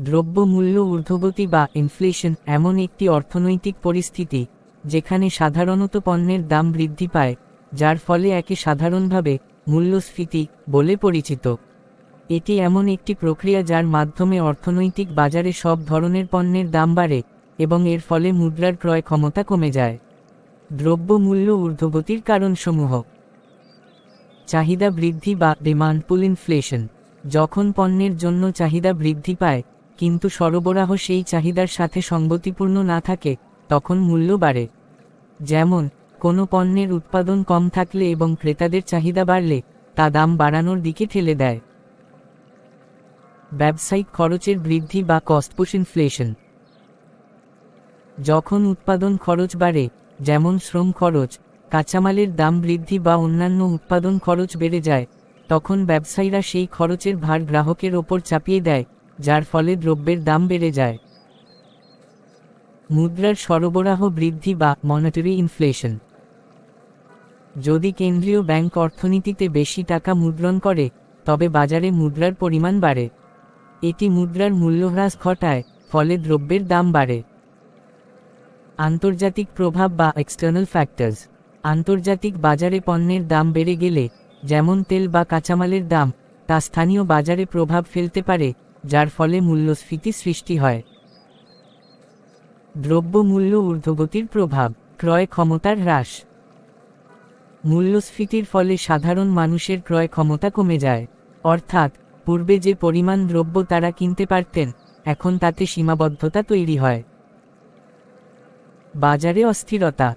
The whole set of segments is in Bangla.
দ্রব্যমূল্য ঊর্ধ্বগতি বা ইনফ্লেশন এমন একটি অর্থনৈতিক পরিস্থিতি, যেখানে সাধারণত পণ্যের দাম বৃদ্ধি পায়, যার ফলে একে সাধারণভাবে মূল্যস্ফীতি বলে পরিচিত। এটি এমন একটি প্রক্রিয়া যার মাধ্যমে অর্থনৈতিক বাজারে সব ধরনের পণ্যের দাম বাড়ে এবং এর ফলে মুদ্রার ক্রয় ক্ষমতা কমে যায়। দ্রব্যমূল্য ঊর্ধ্বগতির কারণসমূহ। চাহিদা বৃদ্ধি বা ডিমান্ড পুল ইনফ্লেশন যখন পণ্যের জন্য চাহিদা বৃদ্ধি পায় কিন্তু সরবরাহ সেই চাহিদার সাথে সঙ্গতিপূর্ণ না থাকে, তখন মূল্য বাড়ে। যেমন, কোনো পণ্যের উৎপাদন কম থাকলে এবং ক্রেতাদের চাহিদা বাড়লে, তা দাম বাড়ানোর দিকে ঠেলে দেয়। ব্যবসায়িক খরচের বৃদ্ধি বা কস্ট পুশ ইনফ্লেশন যখন উৎপাদন খরচ বাড়ে, যেমন শ্রম খরচ, কাঁচামালের দাম বৃদ্ধি বা অন্যান্য উৎপাদন খরচ বেড়ে যায়, তখন ব্যবসায়ীরা সেই খরচের ভার গ্রাহকের ওপর চাপিয়ে দেয় যার ফলে দ্রব্যের দাম বেড়ে যায়। মুদ্রার সরবরাহ বৃদ্ধি বা মনিটারি ইনফ্লেশন যদি কেন্দ্রীয় ব্যাংক অর্থনীতিতে বেশি টাকা মুদ্রণ করে, তবে বাজারে মুদ্রার পরিমাণ বাড়ে। এটি মুদ্রার মূল্যহ্রাস ঘটায়, ফলে দ্রব্যের দাম বাড়ে। আন্তর্জাতিক প্রভাব বা এক্সটার্নাল ফ্যাক্টরস আন্তর্জাতিক বাজারে পণ্যের দাম বেড়ে গেলে, যেমন তেল বা কাঁচামালের দাম, তা স্থানীয় বাজারে প্রভাব ফেলতে পারে। যার ফলে মূল্যস্ফীতি সৃষ্টি হয়। দ্রব্যমূল্য ঊর্ধ্বগতির প্রভাব, ক্রয় ক্ষমতার হ্রাস। মূল্যস্ফীতির ফলে সাধারণ মানুষের ক্রয় ক্ষমতা কমে যায়। অর্থাৎ, পূর্বে যে পরিমাণ দ্রব্য তারা কিনতে পারতেন, এখন তাতে সীমাবদ্ধতা তৈরি হয়। বাজারে অস্থিরতা।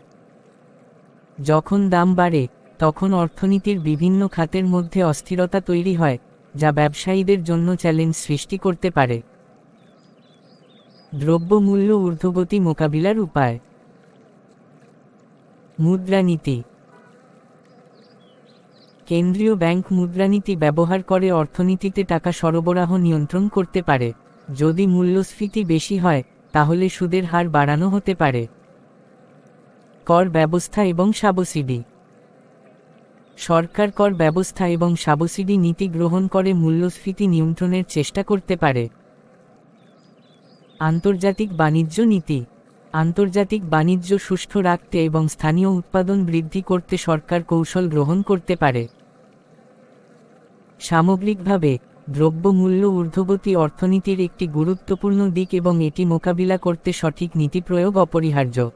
যখন দাম বাড়ে, তখন অর্থনীতির বিভিন্ন খাতের মধ্যে অস্থিরতা তৈরি হয়। যা ব্যবসায়ীদের জন্য চ্যালেঞ্জ সৃষ্টি করতে পারে। দ্রব্যমূল্য ঊর্ধ্বগতি মোকাবিলার উপায়। মুদ্রানীতি। কেন্দ্রীয় ব্যাংক মুদ্রানীতি ব্যবহার করে অর্থনীতিতে টাকা সরবরাহ নিয়ন্ত্রণ করতে পারে। যদি মূল্যস্ফীতি বেশি হয়, তাহলে সুদের হার বাড়ানো হতে পারে। কর ব্যবস্থা এবং সাবসিডি। সরকার কর ব্যবস্থা এবং সাবসিডি নীতি গ্রহণ করে মূল্যস্ফীতি নিয়ন্ত্রণের চেষ্টা করতে পারে। আন্তর্জাতিক বাণিজ্য নীতি। আন্তর্জাতিক বাণিজ্য সুষ্ঠু রাখতে এবং স্থানীয় উৎপাদন বৃদ্ধি করতে সরকার কৌশল গ্রহণ করতে পারে। সামগ্রিকভাবে, দ্রব্যমূল্য ঊর্ধ্বগতি অর্থনীতির একটি গুরুত্বপূর্ণ দিক এবং এটি মোকাবিলা করতে সঠিক নীতি প্রয়োগ অপরিহার্য।